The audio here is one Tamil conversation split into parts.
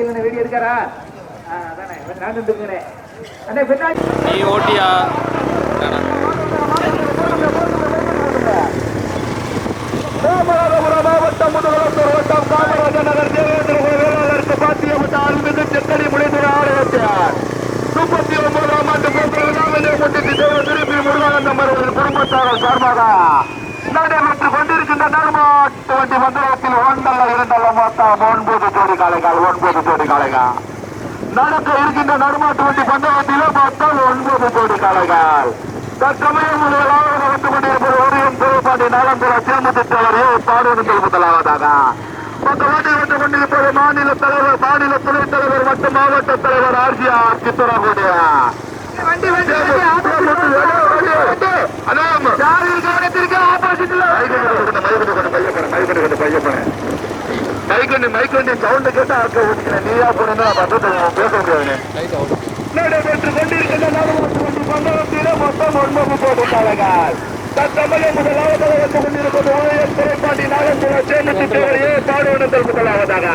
நிக்கல வீடியோ எடுக்காரா? அதானே நான் நின்றுக்கிறேன் அண்ணே பின்னாடி. நீ ஓட்டியா? ராமநாதபுரம் மாவட்டம் முதலமைச்சர் வட்டம் காமராஜர் நகர் தேவேந்திர வேளாளருக்கு பாத்தியப்பட்ட அருள்மிகு செக்கடி முடிந்துள்ள ஆலயத்தார் முப்பத்தி ஒன்பதாம் ஆண்டு பொங்கல் நாளிலே முன்னிட்டு தேவ திருப்பி முருகானந்தம் அவர்கள் குடும்பத்தார்கள் சார்பாக நடைபெற்றுக் கொண்டிருக்கின்ற நடுமாட்டு வண்டி மண்டலத்தில் ஒன்றல்ல இரண்டல்ல மொத்தம் ஒன்பது ஜோடி காளைகள் ஒன்பது ஜோடி காளைகள். நடக்க இருக்கின்ற நடுமாட்டு வண்டி பந்தயத்திலே மொத்தம் ஒன்பது ஜோடி காளைகள். தற்சமயம் முதலாவது வந்து கொண்டிருப்பது ஓரியம் திருப்பாண்டி நாளம்புற தேமுதிட்டவர் ஏ பாடுவர்கள் முதலாவதாக. மற்ற வாட்டி வந்து கொண்டிருப்பது மாநில தலைவர் மாநில துணைத் தலைவர் மற்றும் மாவட்ட தலைவர் ஆர்ஜிஆர் சித்தராகுடைய வண்டி வண்டி மைக்கொண்டு மைக்கொண்டு சவுண்ட் கேட்டா ஆக்க ஓட்டிக்கிறேன் நீயா போனா பக்கத்துல பேச முடியாது நடைபெற்றுக் கொண்டிருக்கின்ற நடுவாட்டு வண்டி பந்தயத்திலே மொத்தம் ஒன்பது கோடி காலங்கள் தற்சமயம் முதலாவதாக வந்து கொண்டிருப்பது ஓஎஸ் துறைப்பாண்டி நாகம்புர சேமித்து தேவையே பாடுவனங்கள் முதலாவதாக.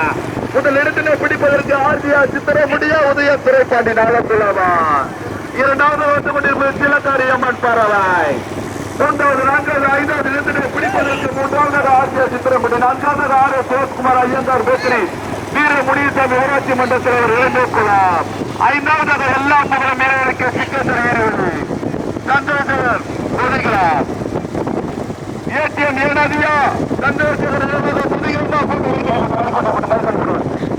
முதல் இடத்தினை பிடிப்பதற்கு ஆர்ஜிஆர் சித்திரமுடியா உதய துறைப்பாண்டி நாகம்புலவா இரண்டாவது வந்து கொண்டிருப்பது சிலக்காரி அம்மன் பறவை. மூன்றாவது நான்காவது ஐந்தாவது இடத்தினை பிடிப்பதற்கு மூன்றாவது ஆர்ஜிஆர் சித்திரமுடி நான்காவது ஆறு சிவகுமார் ஐயங்கார் பேக்கரி வீர முனியசாமி ஊராட்சி மன்ற தலைவர் இளங்கோகுலாம் ஐந்தாவதாக எல்லா புகழும் வீரர்களுக்கு சிக்கேசர் வீரர்கள் சந்திரசேகர் புதிகலாம் ஏடிஎம் ஏனாதியா சந்திரசேகர்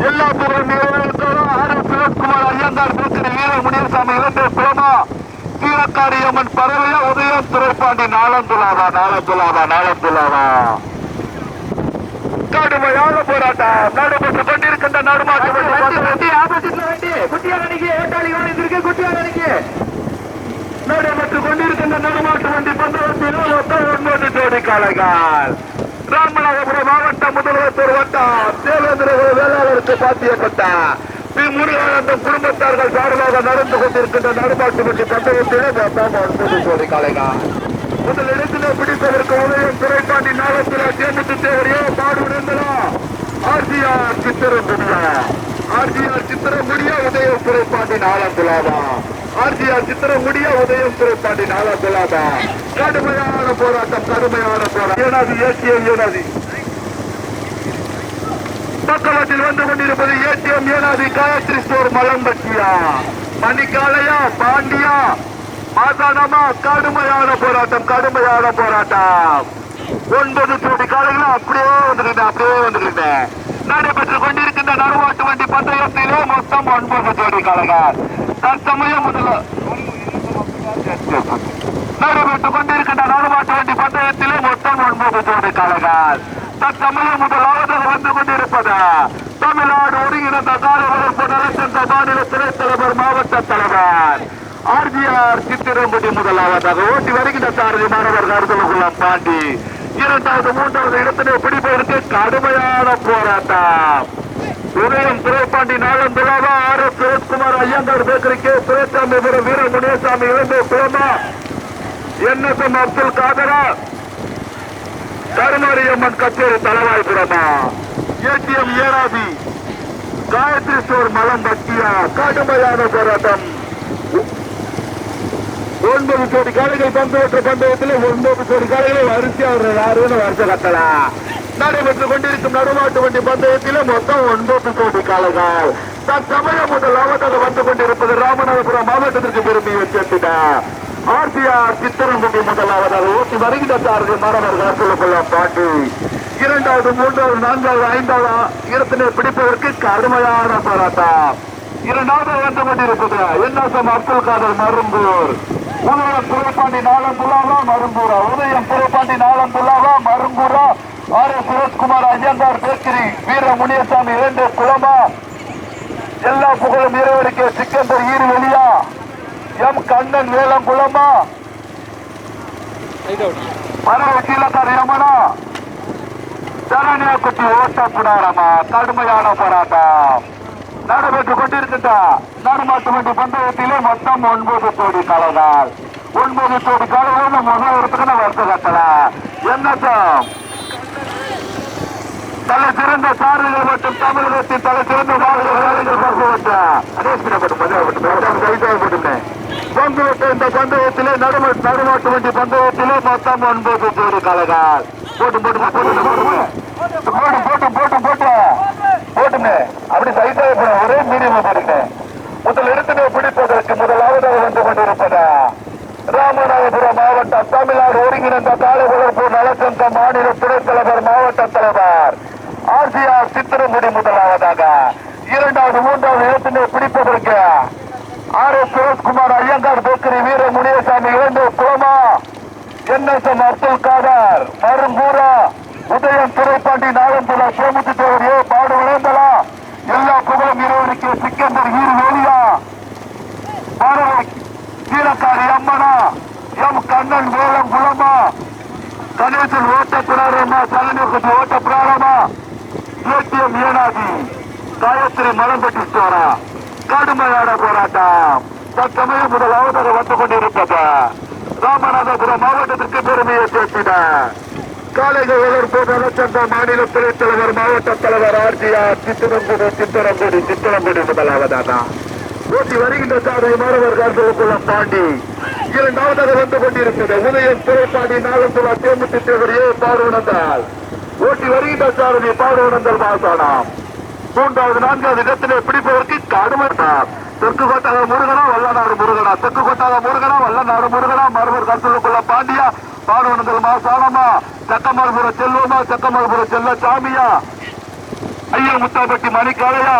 எல்லா புகழும் வீரர்களுக்கும் ஆர் சிவகுமார் ஐயங்கார் பேக்கரி வீர முனியசாமி இளங்கோ குலமா வீரக்காரியம்மன் பறவையா உதயம் துறைப்பாண்டி நாளந்துலாவா நாளந்துலாவா நாளந்துலாவா கடுமையான போராட்டம். நடைபெற்றுக் கொண்டிருக்கின்ற நடுமாட்டு வண்டி ஆப்போசிட்ல வண்டி குட்டியார் அணிக்கு ஏட்டாளி வாங்கிருக்கு குட்டியார் அணிக்கு நடைபெற்றுக் கொண்டிருக்கின்ற நடுமாட்டு வண்டி பந்தயத்தில் மொத்தம் ஒன்பது ஜோடி காளைகள். ராமநாதபுரம் மாவட்ட முதல்வர் வட்டம் தேவேந்திர வேளாளருக்கு பாத்தியப்பட்ட பி குடும்பத்தார்கள் சார்பாக நடந்து கொண்டிருக்கின்ற நடுமாட்டு பற்றி பந்தயத்தில் சோதி காலைகா ஜோடி முதல் இடத்திலே பிடிப்பதற்கு உதயம் துறைப்பாண்டி நாகத்திலா சேமித்து தேவரையோ பாடுவிருந்தலா ஆர்ஜிஆர் சித்திரமுடியா. ஆர்ஜிஆர் சித்திரமுடியா உதயம் துறைப்பாண்டி நாளந்துலாவா ஆர்ஜிஆர் சித்திரமுடியா உதயம் துறைப்பாண்டி நாளந்துலாவா கடுமையான போராட்டம் கடுமையான போராட்டம். ஏனாதி ஏசிய ஏனாதி. பக்கத்தில் வந்து கொண்டிருப்பது ஏடிஎம் ஏனாதி காயத்ரி ஸ்டோர் மலம்பட்டியா? மணிக்காலையா பாண்டியா? மாசானமா? கடுமையான போராட்டம் கடுமையான போராட்டம். ஒன்பது கோடி காலையில் அப்படியே வந்துருந்தேன் அப்படியே வந்துருந்தேன் நடைபெற்றுக் கொண்டிருக்கின்ற நடுவாட்டு வண்டி பந்தயத்திலே மொத்தம் ஒன்பது ஜோடி காலங்கள் தற்சமயம் முதல்ல நடைபெற்றுக் கொண்டிருக்கின்ற நடுவாட்டு வண்டி பந்தயத்திலே மொத்தம் ஒன்பது ஜோடி காலங்கள் தற்சமயம் முதலாவது வந்து கொண்டிருப்பது? தமிழ்நாடு ஒருங்கிணைந்த தாழ்வரப்பு நலச்சந்த மாநில துணை தலைவர் மாவட்ட தலைவர் ஆர்ஜிஆர் சித்திரம்பட்டி முதலாவதாக ஓட்டி வருகின்ற சாரதி மாணவர்கள் பாண்டி. இரண்டாவது மூன்றாவது இடத்திலே பிடிப்பதற்கு கடுமையான போராட்டம். Udhayam Thuraipandi நாளந்துலாவா R S Sureshkumar Iyengar bakery K. சுரேஷாமிபுரம் Veera Muniyasamy இளம்போ குளமா? எம் அப்துல் காதரா கருமாரியம்மன் கச்சேரி தலவாய்புரமா ஏடிஎம் ஏராதி காயத்ரி ஸ்டோர் மலம் பட்டியா கடுமையான போராட்டம். ஒன்பது கோடி காலைகள் பந்தயற்ற பந்தயத்தில் ஒன்பது கோடி காலைகளை வரிசையா ஒரு யாருன்னு வருஷ கட்டலா நடைபெற்றுக் கொண்டிருக்கும் நடுமாட்டு வண்டி பந்தயத்தில் மொத்தம் ஒன்பது கோடி காலைகள் தற்சமயம் முதலாவதாக வந்து கொண்டிருப்பது ராமநாதபுரம் மாவட்டத்திற்கு பெருமையை சேர்த்திட ஆர்டிஆர் சித்தரங்குடி முதலாவதாக ஓட்டி வருகின்ற சாரதி மாணவர்கள் சொல்லுக்குள்ள பாட்டு. இரண்டாவது மூன்றாவது நான்காவது ஐந்தாவது இடத்தினை பிடிப்பதற்கு கடுமையான போராட்டம். இரண்டாவது வந்து கொண்டிருப்பது என்எஸ்எம் அப்துல் காதர் மரும்பூர். உதயம் புறப்பாண்டி நாளம் துலாவா மரும்பூரா? உதயம் புறப்பாண்டி நாளம் புல்லாவா மரும்பூரா? R S Sureshkumar Iyengar bakery Veera Muniyasamy இரண்டு குளமா எல்லா புகழும் இறைவனுக்கு சிக்கந்தர் ஈடு வெளியா. எம் கண்ணன் வேலம் குளமா மரவ கீழக்கார யமனா கடுமையான போராட்டம். நடைபெற்றுக் கொண்டிருக்கின்ற நடுமாட்டு வண்டி பந்தயத்திலே மொத்தம் ஒன்பது கோடி கலந்தால். ஒன்பது கோடி கலைகள் முதல் இடத்துக்கு வருத்த கட்டல என்னத்தம் தலை சிறந்த சாரதிகள் மற்றும் தமிழகத்தின் தலை சிறந்த மாநிலங்கள் பங்குவிட்ட இந்த பந்தயத்திலே நடும நடுமாட்டு வண்டி பந்தயத்திலே மொத்தம் ஒன்பது கோடி கலகால் போட்டு போட்டு போட்டு போட்டு போட்டு போட்டு போட்டு போட்டுங்க அப்படி சைட்டாக போன ஒரே மீடியமா போடுங்க முதல் இடத்தினை பிடிப்பதற்கு முதலாவதாக வந்து கொண்டிருப்பதா? ராமநாதபுரம் மாவட்டம் தமிழ்நாடு ஒருங்கிணைந்த காலை வளர்ப்பு நலச்சங்க மாநில துணைத் தலைவர் மாவட்ட தலைவர் ஆர்சிஆர் சித்திரமுடி முதலாவதாக இரண்டாவது மூன்றாவது இடத்தினை பிடிப்பதற்கு R S Sureshkumar Iyengar bakery Veera Muniyasamy இழந்து குளமா என்எஸ்எம் அப்துல் காதர் மருங்கூரா உதயம் துறைப்பாண்டி நாகம்புல சோமுத்து தேவர் ஏ பாடு விளைந்தலா எல்லா புகழும் இருவருக்கு சிக்கந்தர் ஈர் வேலியா பாரவை கீழக்காரி அம்மனா எம் கண்ணன் வேலம் குளமா கணேசன் ஓட்ட பிராரமா சலனகுட்டி ஓட்ட பிராரமா ஏடிஎம் ஏனாதி காயத்ரி மலம்பட்டி ஸ்டோரா கடுமையான போராட்டம். தற்சமயம் முதலாவதாக வந்து கொண்டிருப்பது ராமநாதபுரம் மாவட்டத்திற்கு பெருமையை சேர்த்திட. காலைகள் வளர்ப்பு நலச்சந்த மாநில துறை தலைவர் மாவட்ட தலைவர் ஆர்ஜிஆர் சித்திரங்குடி சித்திரங்குடி சித்திரங்குடி முதலாவதாக ஓட்டி வருகின்ற சாதை மாணவர்கள் கார்களுக்குள்ள தாண்டி இரண்டாவதாக வந்து கொண்டிருக்கிறது. உதயம் துறைப்பாடி நாளந்துலா தேமுத்தி தேவர் ஏ. பார்வனந்தால் ஓட்டி வருகின்ற சாரதி பார்வனந்தல் மாசானாம். மூன்றாவது நான்காவது இடத்திலே பிடிப்பதற்கு கடுமைத்தான் தெற்கு கோட்டாக முருகனா வல்லநாடு முருகனா. தெற்கு கோட்டாக முருகனா வல்லநாடு முருகனா. மறுவர் கருத்துக்குள்ள பாண்டியா பாடுவனங்கள் மாசானமா சக்கமல்புர செல்வமா சக்கமல்புர செல்ல சாமியா ஐயன் முத்தாப்பட்டி மணிக்காலையா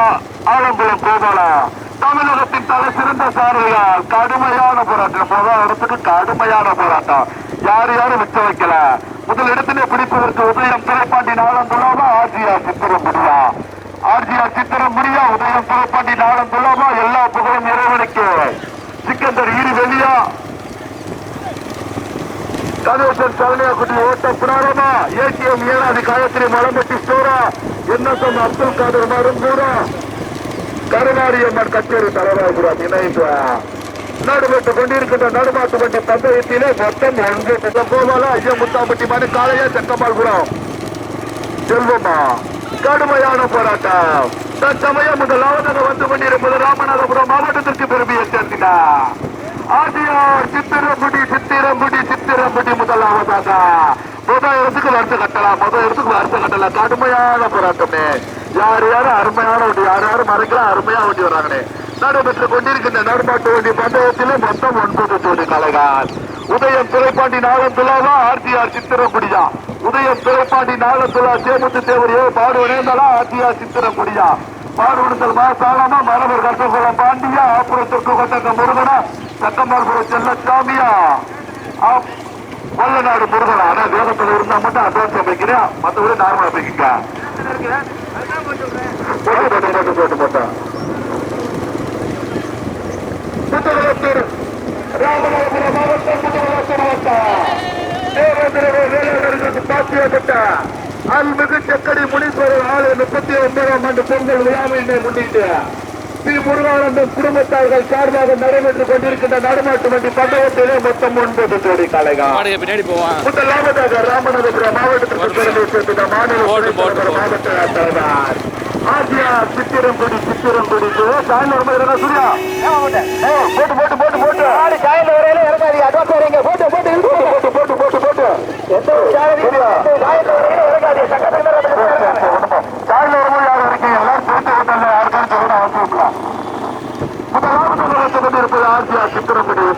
ஆலங்குளம் கோபாலா. தமிழகத்தின் தலை சிறந்த சாரதிகள் கடுமையான போராட்டம். முதல் இடத்துக்கு கடுமையான போராட்டம். யார் யாரும் விட்டு வைக்கல. முதல் இடத்திலே பிடிப்பதற்கு உதயம் திரைப்பாண்டி நாளந்துள்ளாமா ஆசியா சித்திரம் முடியா ஆர்ஜிஆர் சித்திரம் முடியா உதயம் புறப்பாண்டி நாடம் புலமா எல்லா புகழும் இறைவனுக்கு. சிக்கந்தர் இரு வெளியா கதேசர் சரணியா குட்டி ஓட்ட புராணமா ஏடிஎம் ஏழாவது காலத்திலே மலம்பட்டி ஸ்டோரா? என்ன சொன்ன அப்துல் காதர் மாறும் மரும்பூரா கருணாரி அம்மன் கச்சேரி தலைவராக இணைந்து நடுபட்டுக் கொண்டிருக்கின்ற நடுமாட்டு வண்டி பந்தயத்திலே மொத்தம் ஒன்று போவாலா ஐயா முத்தாம்பட்டி மணி காலையா செக்கமால் குடம் செல்வமா கடுமையான போராட்டம். தற்சமயம் முதலாவதாக வந்து கொண்டிருப்பது ராமநாதபுரம் மாவட்டத்திற்கு பெருமையை சேர்க்கிறார் ஆதியார் சித்திரம்புடி சித்திரம்புடி சித்திரம்புடி முதலாவதாக முதல் இடத்துக்கு வருஷம் கட்டலாம் முதல் இடத்துக்கு வருஷம் கட்டலாம். கடுமையான போராட்டமே. யார் யாரும் அருமையான வண்டி யார் யாரும் மறைக்கலாம் அருமையா வண்டி வராங்களே நடைபெற்றுக் கொண்டிருக்கின்ற நடுமாட்டு வண்டி பந்தயத்திலே மொத்தம் ஒன்பது ஜோடி கலைகள். உதயம் துறைப்பாண்டி நாளந்துலாவா ஆர்டிஆர் சித்திரங்குடியா உதயம் பிறப்பாண்டி நாகத்துலா சேமுத்து தேவரையோ பாடு ஆத்தியா சித்திரக்குடியா. பாடு விடுதல் மாசாலமா மரபர் கட்டகுளம் பாண்டியா ஆப்புறத்திற்கு கொட்டங்க முருகனா சட்டமார்புரம் செல்லச்சாமியா வல்லநாடு முருகனா. ஆனா வேகத்துல இருந்தா மட்டும் அட்வான்ஸ் அமைக்கிறேன் மற்றபடி நார்மலா அமைக்கிங்க போட்டு போட்டேன் ராமநாதபுரம் மாவட்டம் மாவட்டம். பாத்தியப்பட்ட அல்மிகு செக்கடி முனீஸ்வரர் ஆலய முப்பத்தி ஒன்பதாம் ஆண்டு பொங்கல் விழாவினை முன்னிட்டு ஸ்ரீ முருகானந்தம் குடும்பத்தார்கள் சார்பாக நடைபெற்றுக் கொண்டிருக்கின்ற நடுமாட்டு வண்டி பந்தயத்திலே மொத்தம் ஒன்பது ஜோடி கலைகள். பின்னாடி போவான் முதலாவதாக ராமநாதபுரம் மாவட்டத்திற்கு பெருமை சேர்த்துள்ள மாநில மாவட்ட தலைவர் ஆசியா சித்திரங்குடி சித்திரங்குடி சாயந்தரம் சூர்யா. போட்டு போட்டு போட்டு போட்டு. சாயந்தரம் வரையில இறங்காதீங்க. அட்வான்ஸ்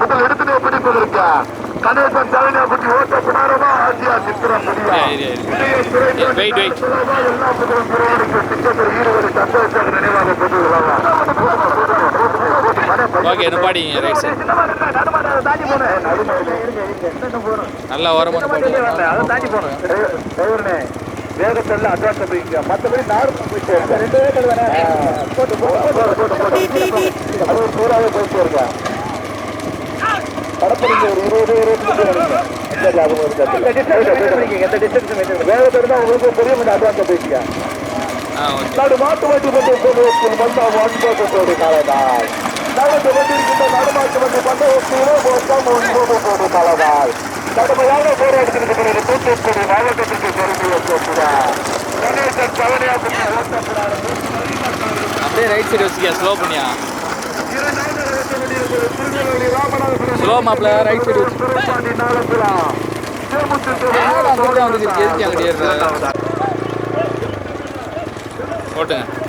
முதல் எடுத்துனே பிடிப்பதற்கு கணேசன் தலைமையை பற்றி ஓட்ட குமாரமா ஆசியா சித்திரம் நினைவாக ஓகே பாடிங்க ரைட் சார் நல்லா ஓரமாக அதை தாண்டி போகணும். டிரைவர்னே வேகத்தில் அட்வான்ஸ் பண்ணிக்கோங்க மற்றபடி நார்மல் போயிட்டு இருக்கேன் ரெண்டு வேகத்தில் தானே? போட்டு போட்டு போட்டு போட்டு அது பூராவே போயிட்டு இருக்கேன் கடப்படிக்கு ஒரு இருபது இருபத்தஞ்சு நினைக்கிறேன் சரி அது ஒரு இந்த டிஸ்டன்ஸ் வேகத்தில் தான் உங்களுக்கு பெரிய கொஞ்சம் அட்வான்ஸ் போயிட்டு நாடு மாட்டு வாட்டி பற்றி ஒன்பது ஒன்பது காலதான் நடந்து கொண்டிருக்கின்ற நடுமாட்டு வண்டி பந்தயத்திலே மொத்தம் ஒன்பது கோடி காலதால் கடுமையாக போராட்டத்திற்கு தூத்துக்குடி மாவட்டத்திற்கு பெருமையை சேர்க்கிறார் கணேசன் ஓட்டப்படாத அப்படியே ரைட் சைடு வச்சுக்க ஸ்லோ பண்ணியா ஸ்லோ மாப்ல ரைட் சைடு ராமநாதபுரம் திருப்பாண்டி ஓட்டுங்க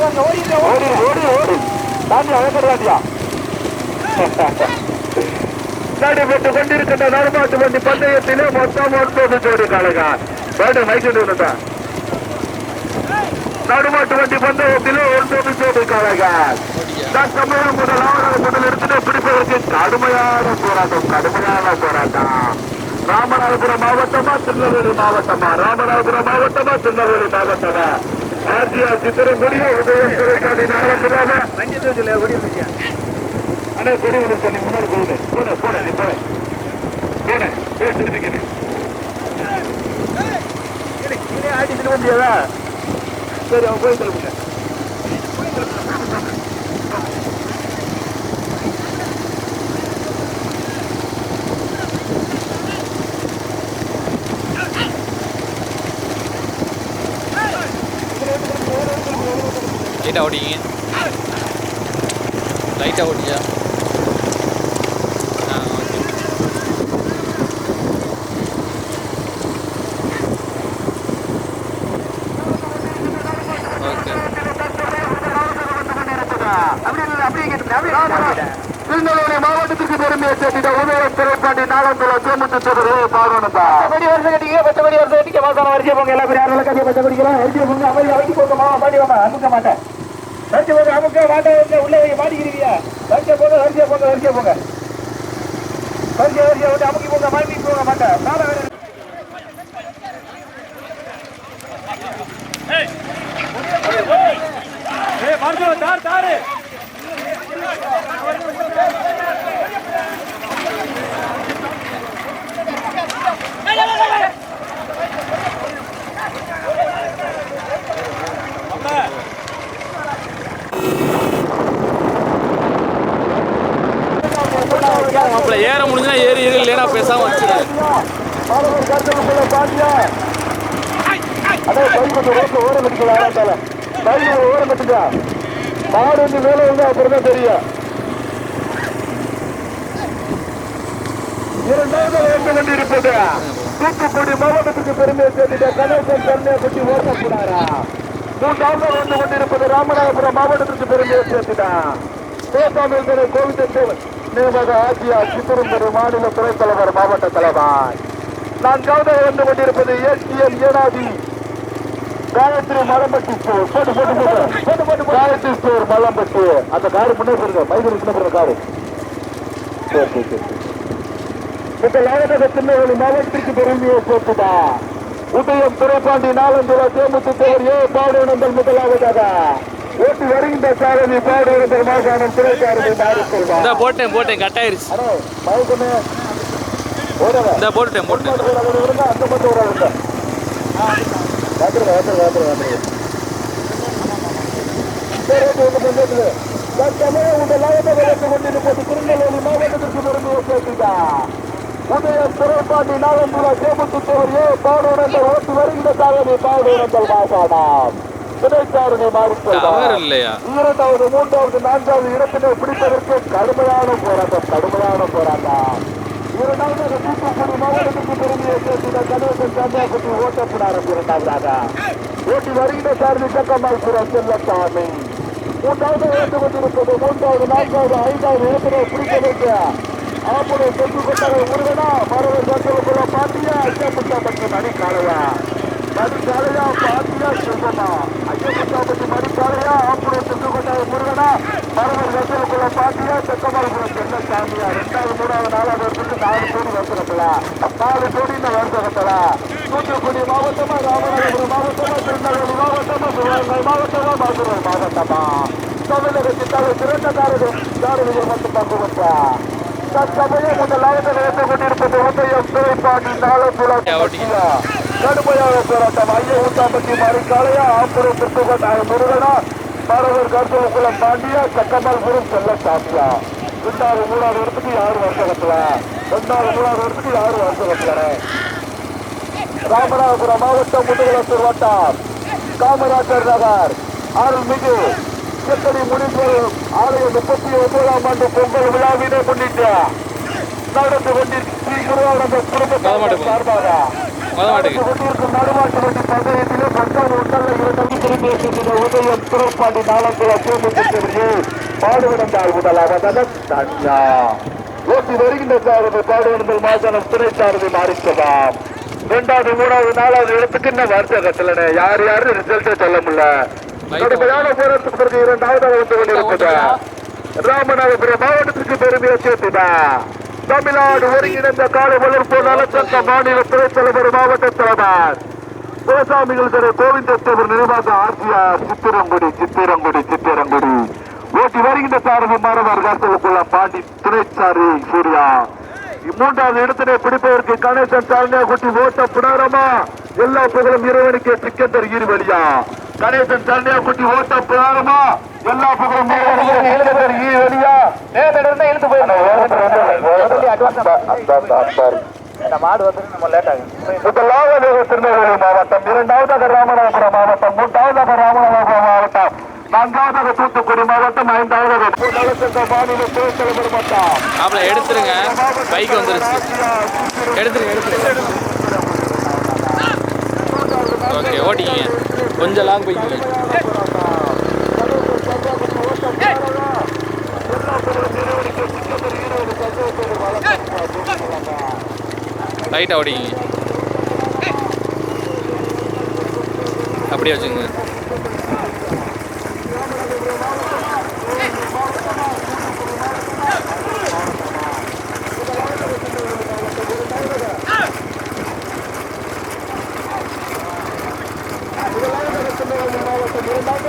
ஓடி ஓடி ஓடி தாண்டி அழகு நடைபெற்றுக் கொண்டிருக்கின்ற நடமாட்டு வண்டி பந்தயத்திலே மொத்தம் ஒன்பது ஜோடி காலகா வேண்டு மைக்கு நடுமாட்டு வண்டி பந்தயத்திலே ஒன்பது ஜோடி காலகா தற்சமயம் முதலாவது முதல் எடுத்துட்டு பிடிப்பதற்கு கடுமையான போராட்டம் கடுமையான போராட்டம் ராமநாதபுரம் மாவட்டமா திருநெல்வேலி மாவட்டமா ராமநாதபுரம் மாவட்டமா திருநெல்வேலி மாவட்டமா ஆர்ஜிஆர் சித்திரங்குடியா உதயம் சிறைக்காடி நாகப்படாம அண்ணா கொடி வந்து நீ முன்னாடி போகுது போன போன நீ போன போன பேசிட்டு இருக்கேன். ஆடி ஆடிட்டு முடியாதா சரி அவன் போய் சொல்லுங்க போய் ஓடிங்க லைட்டாக ஓடியா லைட்டாக ஓகே திருநெல்வேலி மாவட்டத்திற்கு பெருமையை சேர்த்திட்ட உதயம் திரைப்பாண்டி நாளங்குளம் சோமுத்து தொகுதியை பாகணுதா பச்சை வருஷம் கட்டிக்க பச்சை வருஷம் கட்டிக்க மாசான வரிசை போங்க எல்லா பேரும் கட்டிய பச்சை வரிசை போங்க அமைதி போங்க மாமா வாமா அமுக்க மாட்டேன் வரிசை போங்க அமுக்க மாட்டேன் உள்ளே வைக்க மாட்டிக்கிறீங்க வரிசை போங்க வரிசை போங்க வரிசை போங்க. வரிசை வரிசை வந்து அமுக்கி போங்க மாட்டி போங்க மாட்டேன் நாளை வேற மாப்பிள்ள ஏற முடிஞ்சுனா ஏறி கொஞ்சம் ரோட்ல ஓரம் கட்டிக்கலாம் ஆராட்டால கை ஓரம் கட்டுங்க மாடு வந்து மேல வந்து அப்புறம் தான் தெரியும் இரண்டாவது ஓட்டு இருப்பது தூத்துக்குடி மாவட்டத்துக்கு பெருமையை சேர்த்துட்ட கணேசன் கன்னியாகுட்டி ஓட்டக்கூடாரா மூன்றாவது வந்து கொண்டிருப்பது ராமநாதபுரம் மாவட்டத்திற்கு பெருமையை சேர்த்துட்டான் கோசாமியல்துறை கோவிந்தேவன் நியமக ஆட்சியார் சித்தரும்பரு மாநில துணைத் தலைவர் மாவட்ட தலைவர் நான்காவது வந்து கொண்டிருப்பது ஏசிஎம் ஏனாதி காயத்ரி மலம்பட்டி ஸ்டோர். போட்டு போட்டு போட்டு போட்டு. போட்டு காயத்ரி ஸ்டோர் மலம்பட்டி. அந்த காரு முன்னே போடுங்க மைதூர் சின்ன போடுற காரு. சரி முதலாவதாக திருநெல்வேலி மாவட்டத்திற்கு பெருமையை சேர்த்துதா? உதயம் துறைப்பாண்டி நாலந்துல தேமுத்து தேவர் ஏ பாடுநந்தல் முதலாவதாக. ஓட்டி வருகின்ற சாரதி பாடுநந்தல் மாகாணம் துறைக்காரதி மாறிக்கொள்வார் இந்த போட்டேன் போட்டேன் கட் ஆயிருச்சு அடே மயக்கமே. இந்த போட்டுட்டேன் போட்டுட்டேன் அந்த மட்டும் ஒரு வாத்துருங்க வாத்துருங்க வாத்துருங்க வாத்துருங்க தற்சமயம் உங்கள் லாபத்தை வளர்த்து கொண்டிருப்பது திருநெல்வேலி மாவட்டத்திற்கு பெருமையை சேர்த்துதா உதய துறைப்பாண்டி நாளந்துலா சேமத்துத்தவர் ஏ. பாடுடங்கள் ஓட்டு வருகின்ற சாதனை பாடுடங்கள் மாசாடாம் கவர் மாறிக்கொள்வார் இல்லையா இரண்டாவது மூன்றாவது நான்காவது இடத்தினை பிடிப்பதற்கு கடுமையான போராட்டம் கடுமையான போராட்டம். இரண்டாவது தூத்துக்குடி மாவட்டத்துக்கு பெருமையை சேர்த்துள்ள கணேசன் கன்னியாகுமரி ஓட்டப்படாரம் இரண்டாவதாக ஓட்டி வருகின்ற சாரதி சக்கமால்புரம் செல்லசாமி மூன்றாவது ஓட்டு கொண்டிருப்பது மூன்றாவது நான்காவது ஐந்தாவது இடத்தினை பிடிப்பதற்கு ஆப்புடைய தெற்கு கொட்டகை முருகனா மரவை சட்டலுக்குள்ள பாண்டியா ஐயப்பட்டா மற்றும் மணிக்காலையா மணிக்காலையா மறுக்காலையா பாத்தியா ஐயப்பட்டா மற்றும் மறுக்காலையா ஆப்புடைய தெற்கு முருகனா. முருகனா மரவை பாத்தியா பாண்டியா சென்ன சாமியா. ரெண்டாவது மூணாவது நாலாவது வருஷத்துக்கு நாலு கோடி வருஷத்துல நாலு கோடி இந்த வருஷத்துல தூத்துக்குடி மாவட்டமா ராமநாதபுரம் மாவட்டமா திருநெல்வேலி மாவட்டமா சிவகங்கை மாவட்டமா மதுரை மாவட்டமா. தமிழகத்தின் தலை சிறந்த காரர்கள் காரர்கள் மட்டும் பங்கு பெற்றா தற்சமயம் முதலாவது நடந்து கொண்டிருப்பது உதயம் துறைப்பாண்டி நாளை புலம் கடுமையான போராட்டம். ஐய ஊத்தாம்பட்டி மறுக்காலையா ஆம்பூர் திருத்துக்கோட்டாய முருகனா. மரவர் கருத்துக்குளம் பாண்டியா சக்கமல்புரம் செல்ல சாப்பியா ரெண்டாவது மூணாவது இடத்துக்கு யாரு வருஷத்துல ரெண்டாவது மூணாவது இடத்துக்கு யாரு வருஷத்துல ராமநாதபுரம் மாவட்டம் முதுகுளத்தூர் வட்டம் காமராஜர் நகர். அருள்மிகு சித்தடி முடிப்பு ஆலய முப்பத்தி ஒன்பதாம் ஆண்டு பொங்கல் விழாவினை முன்னிட்டு நடந்து குருவானந்த குடும்பத்தார் சார்பாக திருப்பாண்டி நாளங்குள தேமுதிற்கு பாடுவிடந்தால் முதலாவதாக தஞ்சா ஓட்டி வருகின்ற சாரதி பாடுவிடங்கள் மாசனம் துணை சாரதி மாறிக்கலாம் இரண்டாவது மூணாவது நாலாவது இடத்துக்கு இன்னும் வர்த்தகத்துல யார் யாரு? ரிசல்ட்டே சொல்ல முடியல. கடுமையான போராட்டத்துக்கு பிறகு இரண்டாவது வந்து கொண்டிருப்பது ராமநாதபுரம் மாவட்டத்திற்கு பெருமையை சேர்த்துதா? தமிழ்நாடு ஒருங்கிணைந்த கால வளர்ப்பு நலச்சங்க மாநில துணைத் தலைவர் மாவட்ட தலைவர். சிவசாமிகள் திரு கோவிந்தத்தவர் நிர்வாக ஆட்சியார் சித்திரங்குடி சித்திரங்குடி சித்திரங்குடி. ஓட்டி வருகின்ற சாரதி மாணவர் காசலுக்குள்ள பாண்டி துணைச்சாரி சூர்யா. மூன்றாவது இடத்தினை பிடிப்பதற்கு கணேசன் சாரணியா குட்டி ஓட்ட புனாரமா. எல்லா புகழும் இறைவனுக்கு சிக்கந்தர் வழியா கணேசன் சாரணியா குட்டி ஓட்ட புனாரமா எல்லா புகழும் இறைவனுக்கு ஈர்வழியா இழுத்து போயிடணும் இந்த மாடு வந்து நம்ம லேட் ஆகும் முதலாவது திருநெல்வேலி மாவட்டம் இரண்டாவதாக ராமநாதபுரம் மாவட்டம் மூன்றாவதாக ராமநாதபுரம் மாவட்டம் நான்காவதாக தூத்துக்குடி மாவட்டம் ஐந்தாவதாக நலச்சங்க மாநில துணைத் தலைவர் மட்டம் ஆப்பில் எடுத்துருங்க. பைக் வந்துருச்சு. எடுத்துருங்க எடுத்துருங்க. ஓகே ஓட்டிக்கிங்க கொஞ்சம் லாங் போய்க்கிங்க லைட்டாக ஓடிக்கிங்க அப்படியே வச்சுக்கோங்க.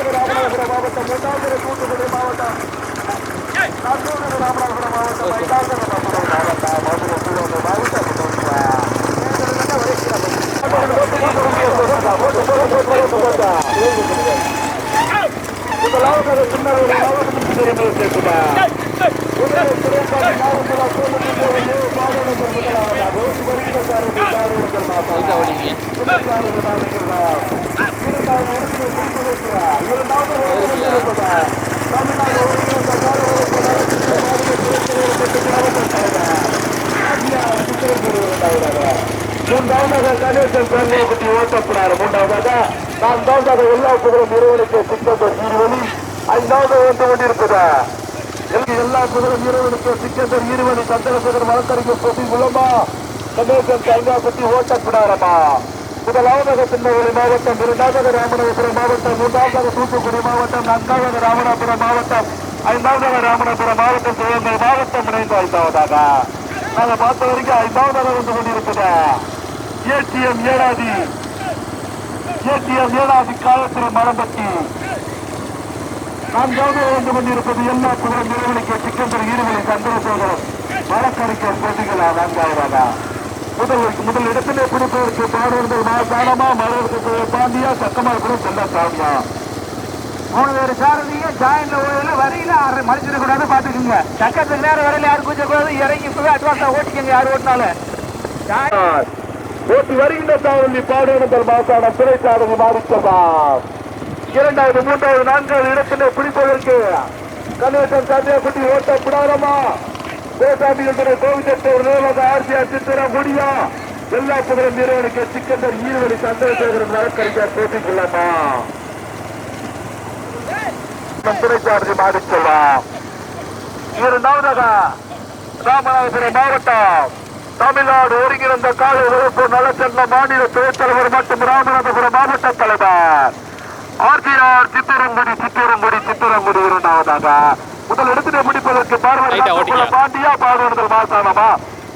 மாவட்டம் இரண்டாவது ராமநாதபுரம் மாவட்டம் மூன்றாவது தூத்துக்குடி மாவட்டம் நான்காவது ராமநாதபுரம் மாவட்டம் ஐந்தாவது ராமநாதபுரம் மாவட்டம் மாவட்டம் முதலாவது திருநெல்வேலி மூன்றாவதாக கணேசன் பெருமையை ஓட்டப்படாரு மூன்றாவதாக நான்காவதாக எல்லா புகழும் நிறுவனத்தை சிக்கந்தர் இருவழி ஐந்தாவது வந்து கொண்டிருப்பதா எல்லா புகழும் நிறுவனத்தை சிக்கந்தர் இருவழி சந்திரசேகர் வழக்கறிஞர் போட்டி மூலமா கணேசன் தங்காப்பட்டி ஓட்டப்படாரமா முதலாவதாக திருநெல்வேலி மாவட்டம் இரண்டாவதாக ராமநாதபுரம் மாவட்டம் மூன்றாவதாக தூத்துக்குடி மாவட்டம் நான்காவதாக ராமநாதபுரம் மாவட்டம் ஐந்தாவதாக ராமநாதபுரம் மாவட்டம் சிவகங்கை மாவட்டம் இணைந்து ஐந்தாவதாக. நாங்க பார்த்த வரைக்கும் ஐந்தாவதாக வந்து கொண்டிருப்பதா? ஏடிஎம் ஏழாதி. ஏடிஎம் ஏழாதி காலத்தில் மரம்பட்டி நான்காவது வந்து கொண்டிருப்பது எல்லா புகழும் நிறுவனிக்க சிக்கந்தர் ஈடுபடி சந்திரசேகரன் வழக்கறிஞர் போட்டிகளா நான்காவதாக. முதல் முதல் இடத்திலே பிடிப்பதற்கு பாடுவர்கள் மாசானமா மலருக்கு பாண்டியா சக்கமாபுரம் செல்ல சாமியா. மூணு பேர் சாரதியும் ஜாயின்ல ஓடல வரையில மறைச்சிட கூடாது பாத்துக்கோங்க. சக்கரத்துக்கு நேரம் வரையில யாரும் கூச்ச கூடாது இறங்கி இப்பவே அட்வான்ஸா ஓட்டிக்கங்க யார் ஓட்டினாலும். ஓட்டி வருகின்ற சாரதி பாடுவர்கள் மாசானம் துணை சாரதி மாறிச்சதான் இரண்டாவது மூன்றாவது நான்காவது இடத்திலே பிடிப்பதற்கு கணேசன் குட்டி ஓட்ட கூடாதமா கோசாமி என்ற கோவிந்தத்தூர் நிர்வாக ஆர்சிஆர் சித்திரா முடியா? எல்லா புகழும் நிறுவனுக்கு சிக்கந்தர் ஈரவழி ஈடுபடி சந்திரசேகரன் வழக்கறிஞர் போட்டிக்கொள்ளமா துணை மாறி மாறிச்செல்லாம் இரண்டாவதாக ராமநாதபுரம் மாவட்டம். தமிழ்நாடு ஒருங்கிணைந்த காலை வகுப்பு நலச்சங்க மாநில துணைத்தலைவர் மற்றும் ராமநாதபுரம் மாவட்ட தலைவர். ஆர்ஜிஆர் சித்திரங்குடி சித்திரங்குடி சித்திரங்குடி இரண்டாவதாக முதல் எடுத்துட்டு முடிப்பதற்கு ரைட்டா, ஓட்டிக்க. பார்வை பாண்டியா பாடுவர்கள் மாசானமா?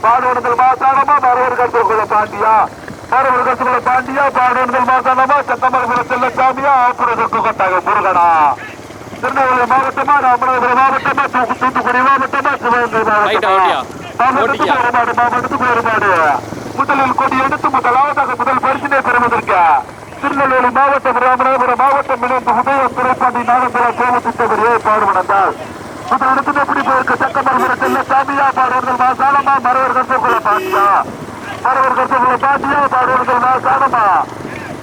பாடுவர்கள் மாசானமா? மறுவர்கள் பாண்டியா மறுவர்கள் பாண்டியா பாடுவர்கள் மாசானமா? சத்தமரபுரம் செல்லசாமியா ஆப்புறதற்கு கொட்டாக முருகனா. திருநெல்வேலி மாவட்டமா? ராமநாதபுரம் மாவட்டமா? தூக்கு- தூத்துக்குடி மாவட்டமா? சிவகங்கை ஓட்டியா. மாவட்டத்துக்கு. வேறுபாடு மாவட்டத்துக்கு வேறுபாடு முதலில் கொடி எடுத்து முதலாவதாக முதல் பரிசினை பெறுவதற்கு திருநெல்வேலி மாவட்டம் ராமநாதபுரம் மாவட்டம் இணைந்து உதயம் துறைப்பாண்டி நாகபுரம் கோமத்திட்டவர் ஏற்பாடு நடந்தார் முதல் எப்படி போயிருக்கு? சக்கமரபுரம் செல்ல சாமியா பாடுவர்கள் மாசாலமா மறவர்கள் சொகுல பாட்டியா மறவர்கள் சொகுல பாட்டியா பாடுவர்கள் மாசாலமா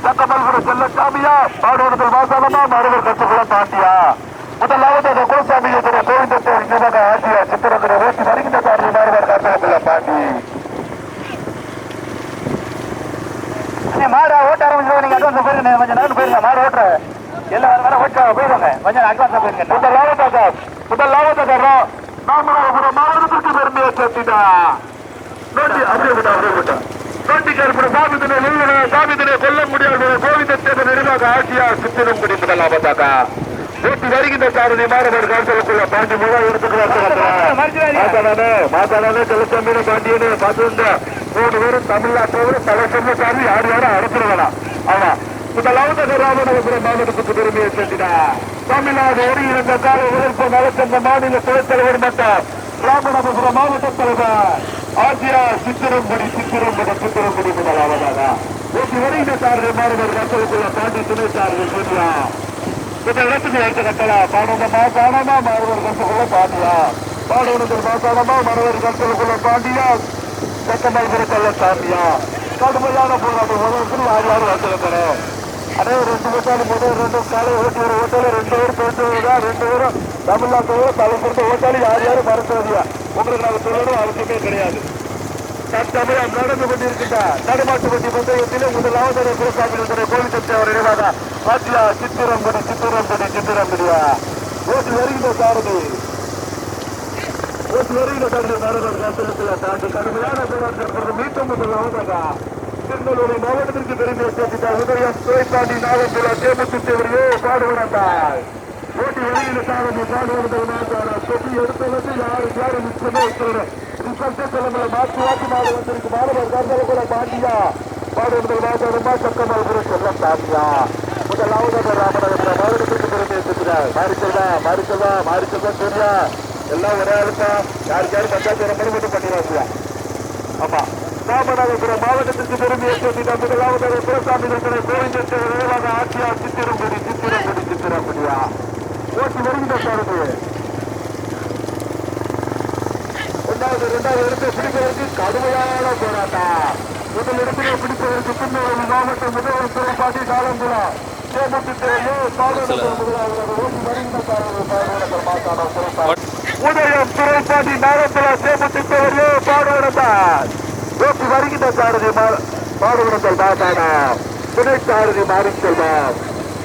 சக்கமரபுரம் செல்ல சாமியா பாடுவர்கள் மாசாலமா மறவர்கள் சொகுல பாண்டியா? முதலாவதாக கோசாமி என்ற கோவிந்தத்தை நிர்வாக ஆட்சியர் சித்திரங்களை ஓட்டி வருகின்ற சார்பு மாறுவர் காத்தவர்கள பாட்டி மாடு ஓட்ட ஆரம்பிச்சு நீங்க அட்வான்ஸ் போயிருங்க. கொஞ்சம் நேரம் போயிருங்க மாடு ஓட்டுற. எல்லாரும் வர ஓட்ட போயிருவாங்க கொஞ்சம் அட்வான்ஸ் போயிருங்க. முதலாவது முதலாவதாக ரா- ராமநாதபுரம் மாவட்டத்திற்கு பெருமையை சேர்த்தினா நோண்டி அப்படியே விட்டா அப்படியே விட்டா நோண்டி கருப்பட சாமித்தினை நிறுவன சாமித்தினை கொல்ல முடியாத. கோவிந்தத்தை நிர்வாக ஆட்சியார் சித்திரங்குடி முதலாவதாக. ஓட்டி வருகின்ற சாரதி மாணவர் காசலுக்குள்ள பாண்டி முதல் எடுத்துக்கிறாங்க மாதானே செல்லசாமி பாண்டியனு பார்த்து மூணு பேரும் தமிழ்நாட்டோடு தலை சொன்ன சாமி யார் யாரும் அனுப்பிட வேணாம் ஆமா முதலாவது ராமநாதபுரம் மாவட்டத்துக்கு பெருமையை சேர்த்தினார் தமிழ்நாடு ஒருங்கிணைந்த கால உழைப்பு நலச்சங்க மாநில துணைத் தலைவர் ராமநாதபுரம் மாவட்ட தலைவர் ஆசியா சித்திரம்படி சித்திரம்படி சித்திரம்படி முதலாவதாக ஓட்டி வருகின்ற சாரதி மாணவர் மக்களுக்குள்ள பாண்டி துணை சாரதி சூர்யா. இந்த இடத்துக்கு எடுத்து கட்டலாம் பாடமா பாடமா மாணவர் கருத்துக்குள்ள பாண்டியா? பாடுவனத்தில் மாசானமா மாணவர் கருத்துக்குள்ள பாண்டியா? சட்டமாக இருக்கல சாமியா கடுமையான போராட்டம் முதல் யார் யாரும் வந்துருக்கிறோம் அதே ரெண்டு ஓட்டாலும் முதல் ரெண்டு காலை ஓட்டி ஒரு ஓட்டாலும் ரெண்டு பேரும் பேசுவதா ரெண்டு பேரும் தமிழ்நாட்டோட கொடுத்த ஓட்டாளி யார் யாரும் மறந்துறதியா உங்களுக்கு நாங்கள் சொல்லணும் அவசியமே கிடையாது. தற்சமயம் நடந்து கொண்டிருக்கின்ற நடுமாட்டுப்பட்டி பந்தயத்திலே முதலாவது குருசாமி கோவில் சக்தி அவர் நினைவாக பாட்டியா சித்திரம்படி சித்திரம்படி சித்திரம்படியா ஓட்டி வருகின்ற சாரதி. ஓட்டி வருகின்ற சாரதி மரபர் தாண்டி கடுமையான போராட்டம் மீட்டும் முதலாவதாக திருநெல்வேலி மாவட்டத்திற்கு பெருமை சேர்த்துட்டா உதயம் துறைப்பாண்டி நாகம்புரா தேமுத்திட்டவரையோ பாடுவனாய் ஓட்டி வருகின்ற சாரதி பாடுவர்கள் மாட்டாரா தொட்டி எடுத்தவர்கள் யாரு யாரு நிச்சயமே இருக்கிறேன் ரிசல்ட்டே தலைமையில மாற்றி மாற்றி மாடு வந்திருக்கு. மாணவர் காரணம் கூட பாண்டியா. பாடுவர்கள் மாட்டாரமா சக்கமல்புரம் செல்ல பாண்டியா. முதலாவதாக ராமநகர மாவட்டத்திற்கு பெருமை சேர்த்துக்கிறார் மாரிச்சல்வா மாரிச்சல்வா மாரிச்சல்வா செல்வா சூர்யா. எல்லாம் ஒரே ஆளுக்கா. யாருக்கு யாரும் பஞ்சாயத்து வர மட்டும் பண்ணிடுவாங்க ஆமா. ராமநாதபுரம் மாவட்டத்திற்கு பெருமையை சேர்த்து முதலாவதாக புரசாமி இருக்கிற கோவிந்தத்தை நினைவாக ஆட்சியார் சித்திரங்குடி சித்திரங்குடி சித்திரங்குடியா? ஓட்டி வருகின்ற சாரதி இரண்டாவது இரண்டாவது இடத்தை பிடிப்பதற்கு கடுமையான போராட்டம். முதல் இடத்திலே பிடிப்பதற்கு பின்னோடு மாவட்டம் முதல்வர் சிறப்பாட்டி சிறப்பாக உதயம் துறைப்பாண்டி நாகப்பல ஓட்டி வருகின்ற சாரதி பாடுவதற்கு மாட்டானா துணை சாரதி மாறி செல்வார்.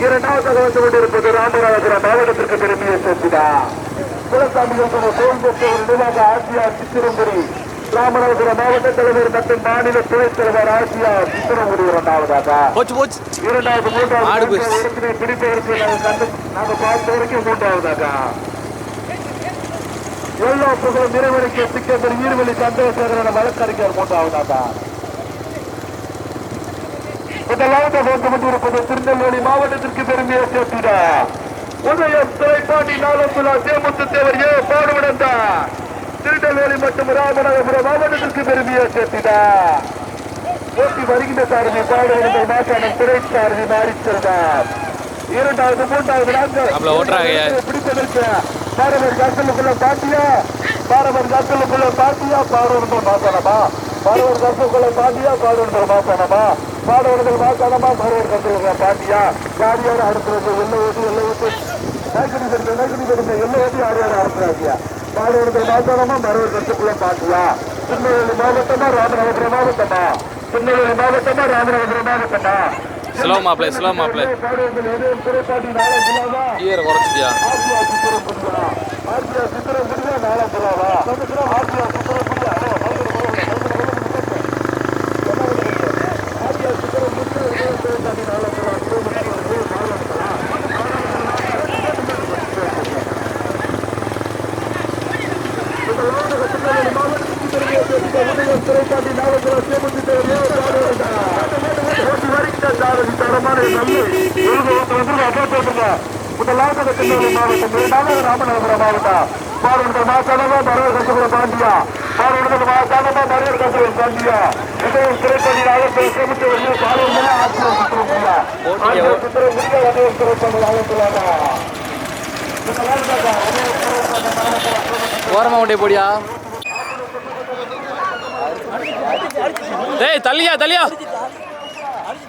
இரண்டாவது வந்து கொண்டிருப்பது ராமநாதபுரம் மாவட்டத்திற்கு பெருமையை சேர்த்துதான் குலசாமி நிர்வாக ஆட்சியார் சித்திரங்குடி ராமநாதபுரம் மாவட்ட தலைவர் மற்றும் மாநில துணைத் தலைவர் ஆட்சியார் சித்திரங்குடி இரண்டாவதாக. இரண்டாவது மூன்றாவது. இடத்தினை பிடிப்பதற்கு நாங்கள் பார்த்த வரைக்கும் மூன்றாவதாக. எல்லா புகழும் இறைவனுக்கு சிக்கந்தர் ஈர்வெளி சந்திரசேகரன வழக்கறிஞர் மூன்றாவதாக. முதலாவது கொண்டிருப்பது திருநெல்வேலி மாவட்டத்திற்கு பெருமையை சேர்த்திட உதயம் துறைப்பாண்டி நாளம்புலா சேமுத்து தேவர் ஏ. பாடுபடந்தார் திருநெல்வேலி மற்றும் ராமநாதபுரம் மாவட்டத்திற்கு பெருமையை சேர்த்திட போட்டி வருகின்ற சாரதி பாடுபடுங்கள் மாற்றானம் துறை சாரதி மாறிச்சிருந்தார் இரண்டாவது மூன்றாவது நான்கு. பிடிப்பதற்கு பாரவர் கசலுக்குள்ள பாட்டியா? பாரவர் கசலுக்குள்ள பாட்டியா? பாடுவர்கள் மாசானமா? பாரவர் கசலுக்குள்ள பாட்டியா? பாடுவர்கள் மாசானமா? பாடுவர்கள் மாசானமா பாரவர் கசலுக்குள்ள பாட்டியா? யார் யார் அடுத்தது எல்லை ஓட்டி எல்லை ஓட்டி. நைக்கடி பெருமை நைக்கடி பெருமை எல்லை ஓட்டி யார் யார் அடுத்துறாங்க பாடுவர்கள் மாசானமா பாரவர் கசலுக்குள்ள பாட்டியா? திருநெல்வேலி மாவட்டமா ராமநாதபுரம் மாவட்டமா? திருநெல்வேலி மாவட்டமா ராமநாதபுரம் மாவட்டமா? ஸ்லோ மாப்பிள ஸ்லோ சொல்லாமா கீரை குறைச்சிட்டியா? ஆசியா சித்திரம் புரியா நாளா புறாவா ஆசியா சித்திரம் புரியா ஆசியா சித்திரம் புரியா நாளா புறா திரைக்காட்டி நாளப்புற சேமந்தி தரமான முதலாவது திருநெல்வேலி மாவட்டம் ராமநாதபுரம் மாவட்டம் பாரூர்கள் மாசாலமா மரவர் கசபுரம் பாண்டியா பாரூர்கள் மாசாலமா மரவர் கசபுரம் பாண்டியா இதயம் திரைப்படி சேமித்து வந்து பாரூர்கள் ஆசிரியர் சுத்திரமுடியா ஆசிரியர் சுத்திரமுடியா உதயம் ஓரமா கொண்டே போடியா டேய் தள்ளியா தள்ளியா அடிச்சு